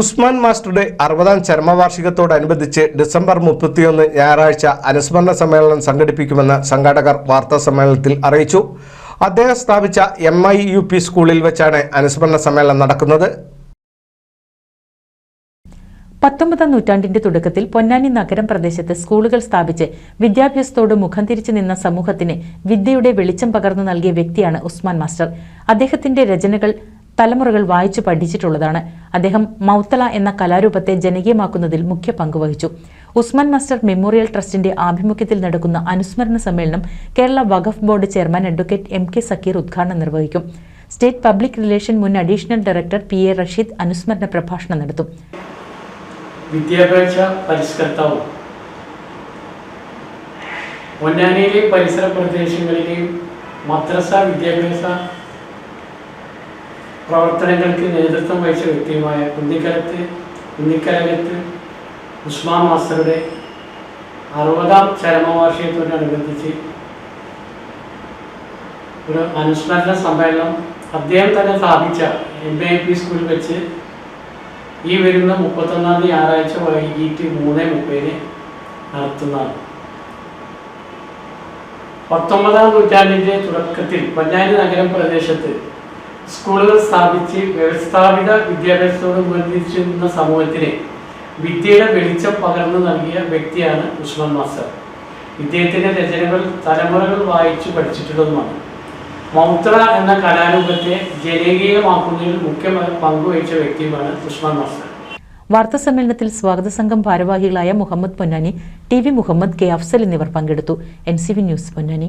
ഉസ്മാൻ മാസ്റ്ററുടെ അറുപതാം ചരമവാർഷികത്തോടനുബന്ധിച്ച് ഡിസംബർ മുപ്പത്തിയൊന്ന് ഞായറാഴ്ച അനുസ്മരണ സമ്മേളനം സംഘടിപ്പിക്കുമെന്ന് സംഘാടകർ വാർത്താ സമ്മേളനത്തിൽ അറിയിച്ചു. അദ്ദേഹം സ്ഥാപിച്ച എം ഐ യു പി സ്കൂളിൽ വെച്ചാണ് അനുസ്മരണ സമ്മേളനം നടക്കുന്നത്. പത്തൊമ്പതാം നൂറ്റാണ്ടിന്റെ തുടക്കത്തിൽ പൊന്നാനി നഗരം പ്രദേശത്ത് സ്കൂളുകൾ സ്ഥാപിച്ച് വിദ്യാഭ്യാസത്തോട് മുഖം തിരിച്ചു നിന്ന സമൂഹത്തിന് വിദ്യയുടെ വെളിച്ചം പകർന്നു നൽകിയ വ്യക്തിയാണ് ഉസ്മാൻ മാസ്റ്റർ. അദ്ദേഹത്തിന്റെ രചനകൾ തലമുറകൾ വായിച്ചു പഠിച്ചിട്ടുള്ളതാണ്. അദ്ദേഹം മൗത്തല എന്ന കലാരൂപത്തെ ജനകീയമാക്കുന്നതിൽ മുഖ്യ പങ്കുവഹിച്ചു ഉസ്മാൻ മാസ്റ്റർ മെമ്മോറിയൽ ട്രസ്റ്റിന്റെ ആഭിമുഖ്യത്തിൽ നടക്കുന്ന അനുസ്മരണ സമ്മേളനം Kerala Waqf board chairman advocate M K Zakir ഉദ്ഘാടനം നിർവഹിക്കും. സ്റ്റേറ്റ് പബ്ലിക് റിലേഷൻ മുൻ additional director P A Rasheed അനുസ്മരണ പ്രഭാഷണം നടത്തും. വിദ്യാഭ്യാസ പരിഷ്കർത്താവും. പൊന്നാനിയിലെയും പരിസര പ്രദേശങ്ങളിലെയും മദ്രസ വിദ്യാഭ്യാസ പ്രവർത്തനങ്ങൾക്ക് നേതൃത്വം വഹിച്ച വ്യക്തിയുമായ കുന്നിക്കലത്ത് കുന്നിക്കലകത്ത് ഉസ്മാൻ മാസ്റ്ററുടെ അറുപതാം ചരമവാർഷികത്തോടനുബന്ധിച്ച് ഒരു അനുസ്മരണ സമ്മേളനം അദ്ദേഹം തന്നെ സ്ഥാപിച്ച എം എ പി സ്കൂളിൽ വെച്ച് ഈ വരുന്ന മുപ്പത്തൊന്നാം തീയതി ഞായറാഴ്ച വൈകിട്ട് മൂന്ന് മുപ്പതിന് നടത്തുന്നതാണ്. പത്തൊമ്പതാം നൂറ്റാണ്ടിന്റെ തുടക്കത്തിൽ പൊന്നാനി നഗരം പ്രദേശത്ത് സ്കൂളുകൾ സ്ഥാപിച്ച് വ്യവസ്ഥാപിത വിദ്യാഭ്യാസത്തോട് ബന്ധിച്ചിരുന്ന സമൂഹത്തിന് വിദ്യയുടെ വെളിച്ചം പകർന്നു നൽകിയ വ്യക്തിയാണ് ഉസ്മാൻ മാസ്റ്റർ. ഇദ്ദേഹത്തിന്റെ രചനകൾ തലമുറകൾ വായിച്ചു പഠിച്ചിട്ടുള്ളതുമാണ്. മൗത്ര എന്ന കലാരൂപത്തെ ജനകീയമാക്കുന്നതിൽ മുഖ്യ പങ്കുവഹിച്ച വ്യക്തിയുമാണ് ഉസ്മാൻ മാസ്റ്റർ. വാർത്താ സമ്മേളനത്തിൽ സ്വാഗത സംഘം ഭാരവാഹികളായ Muhammad Ponnani T V Muhammad K Afsal എന്നിവർ പങ്കെടുത്തു. N C V news Ponnani.